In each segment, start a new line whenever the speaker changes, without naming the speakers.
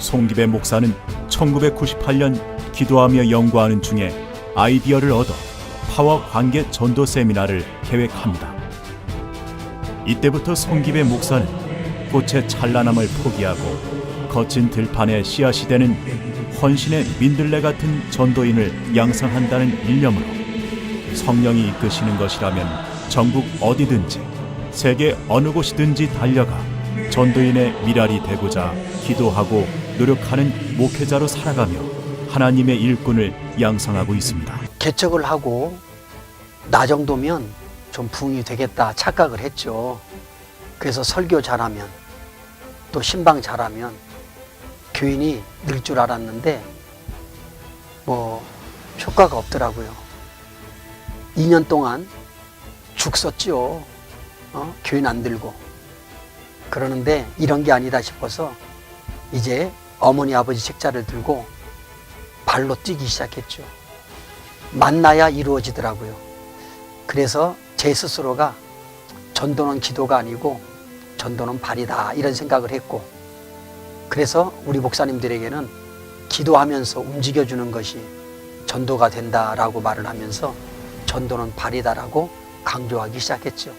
송기배 목사는 1998년 기도하며 연구하는 중에 아이디어를 얻어 파워 관계 전도 세미나를 계획합니다. 이때부터 송기배 목사는 꽃의 찬란함을 포기하고 거친 들판에 씨앗이 되는 헌신의 민들레 같은 전도인을 양성한다는 일념으로 성령이 이끄시는 것이라면 전국 어디든지 세계 어느 곳이든지 달려가 전도인의 미랄이 되고자 기도하고 노력하는 목회자로 살아가며 하나님의 일꾼을 양성하고 있습니다.
개척을 하고 나 정도면 좀 부흥이 되겠다 착각을 했죠. 그래서 설교 잘하면 또 신방 잘하면 교인이 늘 줄 알았는데 뭐 효과가 없더라고요. 2년 동안 죽 썼죠. 어? 교인 안 들고. 그러는데 이런 게 아니다 싶어서 이제 어머니 아버지 책자를 들고 발로 뛰기 시작했죠. 만나야 이루어지더라고요. 그래서 제 스스로가 전도는 기도가 아니고 전도는 발이다 이런 생각을 했고 그래서 우리 목사님들에게는 기도하면서 움직여주는 것이 전도가 된다라고 말을 하면서 전도는 발이다라고 강조하기 시작했죠.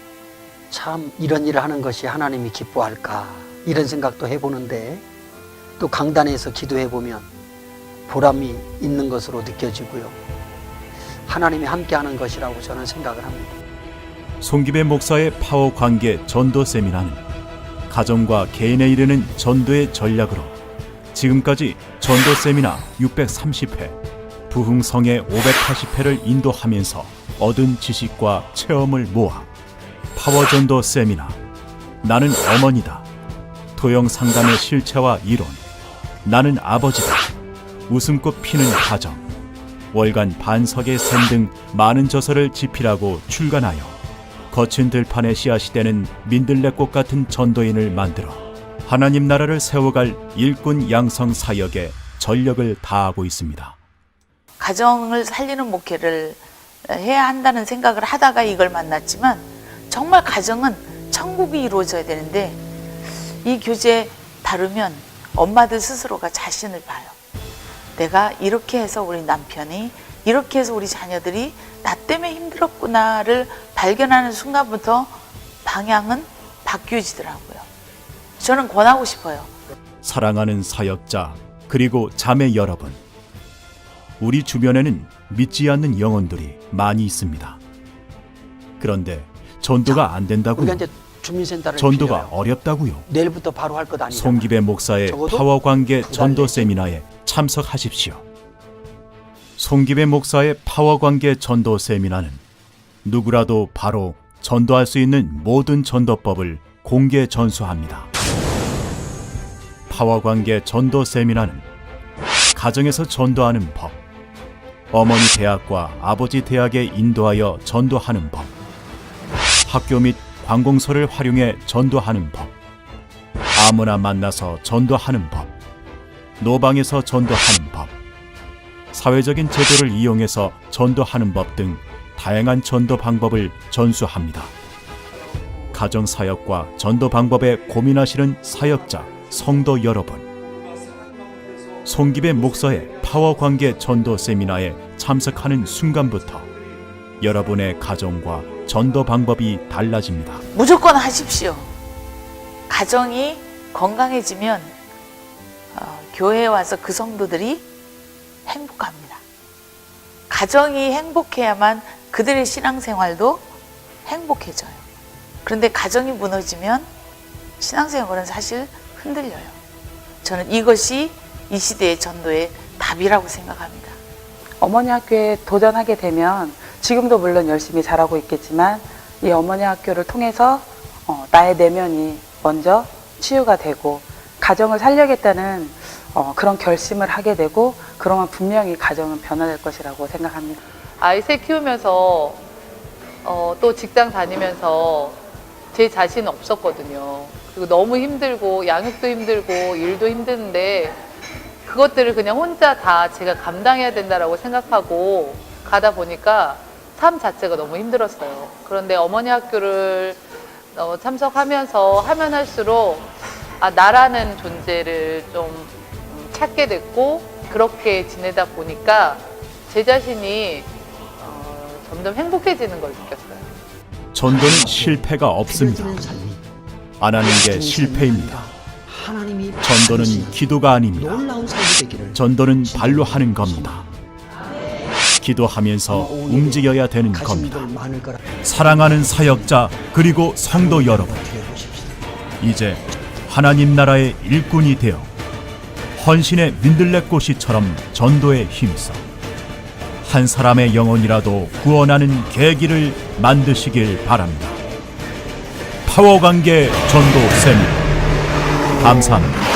참 이런 일을 하는 것이 하나님이 기뻐할까 이런 생각도 해보는데 또 강단에서 기도해 보면 보람이 있는 것으로 느껴지고요. 하나님이 함께하는 것이라고 저는 생각을 합니다.
송기배 목사의 파워 관계 전도 세미나는 가정과 개인에 이르는 전도의 전략으로 지금까지 전도 세미나 630회, 부흥성회 580회를 인도하면서 얻은 지식과 체험을 모아 파워 전도 세미나 나는 어머니다 도형 상담의 실체와 이론 나는 아버지다 웃음꽃 피는 가정 월간 반석의 샘 등 많은 저서를 집필하고 출간하여 거친 들판에 씨앗이 되는 민들레꽃 같은 전도인을 만들어 하나님 나라를 세워갈 일꾼 양성 사역에 전력을 다하고 있습니다.
가정을 살리는 목회를 해야 한다는 생각을 하다가 이걸 만났지만 정말 가정은 천국이 이루어져야 되는데 이 교재 다루면 엄마들 스스로가 자신을 봐요. 내가 이렇게 해서 우리 남편이 이렇게 해서 우리 자녀들이 나 때문에 힘들었구나를 발견하는 순간부터 방향은 바뀌어지더라고요. 저는 권하고 싶어요.
사랑하는 사역자 그리고 자매 여러분 우리 주변에는 믿지 않는 영혼들이 많이 있습니다. 그런데 전도가 안.
우리가 이제 주민센터를
전도가
빌려요.
어렵다고요.
내일부터 바로 할 것 아니잖아.
송기배 목사의
적어도
파워 관계
두달
전도
내지.
세미나에 참석하십시오. 송기배 목사의 파워 관계 전도 세미나는 누구라도 바로 전도할 수 있는 모든 전도법을 공개 전수합니다. 파워 관계 전도 세미나는 가정에서 전도하는 법, 어머니 대학과 아버지 대학에 인도하여 전도하는 법, 학교 및 관공서를 활용해 전도하는 법, 아무나 만나서 전도하는 법, 노방에서 전도하는 법, 사회적인 제도를 이용해서 전도하는 법 등 다양한 전도 방법을 전수합니다. 가정 사역과 전도 방법에 고민하시는 사역자, 성도 여러분, 송기배 목사의 파워 관계 전도 세미나에 참석하는 순간부터 여러분의 가정과 전도 방법이 달라집니다.
무조건 하십시오. 가정이 건강해지면 어, 교회에 와서 그 성도들이 행복합니다. 가정이 행복해야만 그들의 신앙생활도 행복해져요. 그런데 가정이 무너지면 신앙생활은 사실 흔들려요. 저는 이것이 이 시대의 전도의 답이라고 생각합니다.
어머니 학교에 도전하게 되면 지금도 물론 열심히 잘하고 있겠지만 이 어머니 학교를 통해서 어, 나의 내면이 먼저 치유가 되고 가정을 살려겠다는 어, 그런 결심을 하게 되고 그러면 분명히 가정은 변화될 것이라고 생각합니다.
아이 셋 키우면서 어, 또 직장 다니면서 제 자신은 없었거든요. 그리고 너무 힘들고 양육도 힘들고 일도 힘드는데 그것들을 그냥 혼자 다 제가 감당해야 된다라고 생각하고 가다 보니까 삶 자체가 너무 힘들었어요. 그런데 어머니 학교를 어, 참석하면서 하면 할수록 아, 나라는 존재를 좀 음, 찾게 됐고 그렇게 지내다 보니까 제 자신이 어, 점점 행복해지는 걸 느꼈어요.
전도는 실패가 없습니다. 안 하는 게 실패입니다. 전도는 기도가 아닙니다. 전도는 발로 하는 겁니다. 기도하면서 움직여야 되는 겁니다. 사랑하는 사역자 그리고 성도 여러분. 이제 하나님 나라의 일꾼이 되어 헌신의 민들레꽃이처럼 전도에 힘써 한 사람의 영혼이라도 구원하는 계기를 만드시길 바랍니다. 파워관계 전도 세미나 감사합니다.